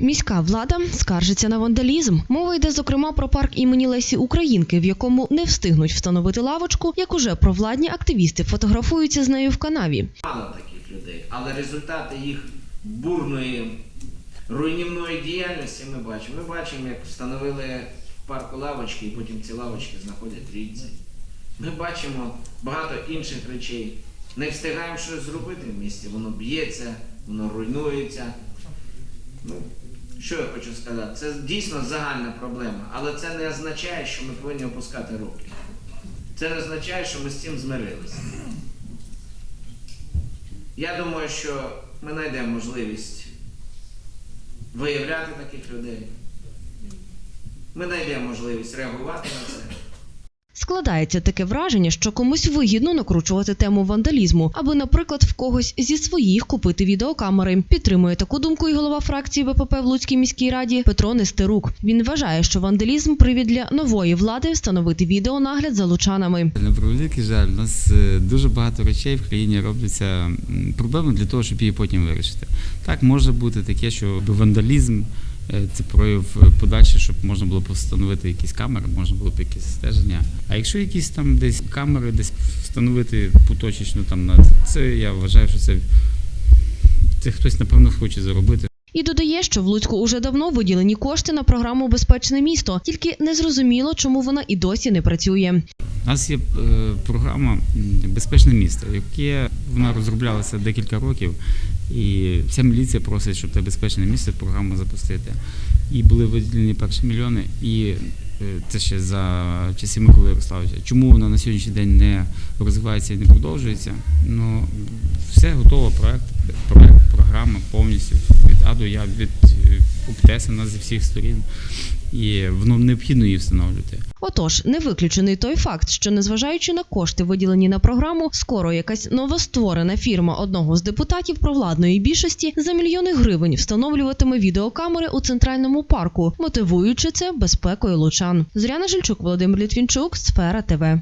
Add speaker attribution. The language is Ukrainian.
Speaker 1: Міська влада скаржиться на вандалізм. Мова йде зокрема про парк імені Лесі Українки, в якому не встигнуть встановити лавочку, як уже провладні активісти фотографуються з нею в канаві.
Speaker 2: Мало таких людей, але результати їх бурної руйнівної діяльності ми бачимо. Ми бачимо, як встановили в парку лавочки, і потім ці лавочки знаходять рільці. Ми бачимо багато інших речей. Не встигаємо щось зробити в місті, воно б'ється, воно руйнується. Ну, що я хочу сказати? Це дійсно загальна проблема, але це не означає, що ми повинні опускати руки. Це не означає, що ми з цим змирилися. Я думаю, що ми знайдемо можливість виявляти таких людей. Ми знайдемо можливість реагувати на це.
Speaker 1: Складається таке враження, що комусь вигідно накручувати тему вандалізму, аби, наприклад, в когось зі своїх купити відеокамери. Підтримує таку думку і голова фракції ВПП в Луцькій міській раді Петро Нестерук. Він вважає, що вандалізм привід для нової влади встановити відеонагляд за лучанами.
Speaker 3: На превеликий жаль, у нас е, дуже багато речей в країні робляться проблеми для того, щоб її потім вирішити. Так може бути таке, що вандалізм це прояв е, подальше, щоб можна було встановити якісь камери, можна було б якісь стеження. А якщо якісь там десь камери, десь встановити поточечно там на це, я вважаю, що це, це хтось напевно хоче заробити.
Speaker 1: І додає, що в Луцьку уже давно виділені кошти на програму Безпечне місто, тільки незрозуміло, чому вона і досі не працює.
Speaker 3: У нас є е, програма Безпечне місто, яке вона розроблялася декілька років, і вся міліція просить, щоб те безпечне місце програму запустити. І були виділені перші мільйони, і е, це ще за часів Миколи Ярославовича. Чому вона на сьогоднішній день не розвивається і не продовжується? Ну все готово, проект, проект, програма повністю від Я, від е, обтесана зі всіх сторін, і воно необхідно її встановлювати.
Speaker 1: Отож, не виключений той факт, що незважаючи на кошти, виділені на програму, скоро якась новостворена фірма одного з депутатів провладної більшості за мільйони гривень встановлюватиме відеокамери у центральному парку, мотивуючи це безпекою лучан. Зоряна Жильчук, Володимир Літвінчук, Сфера ТВ.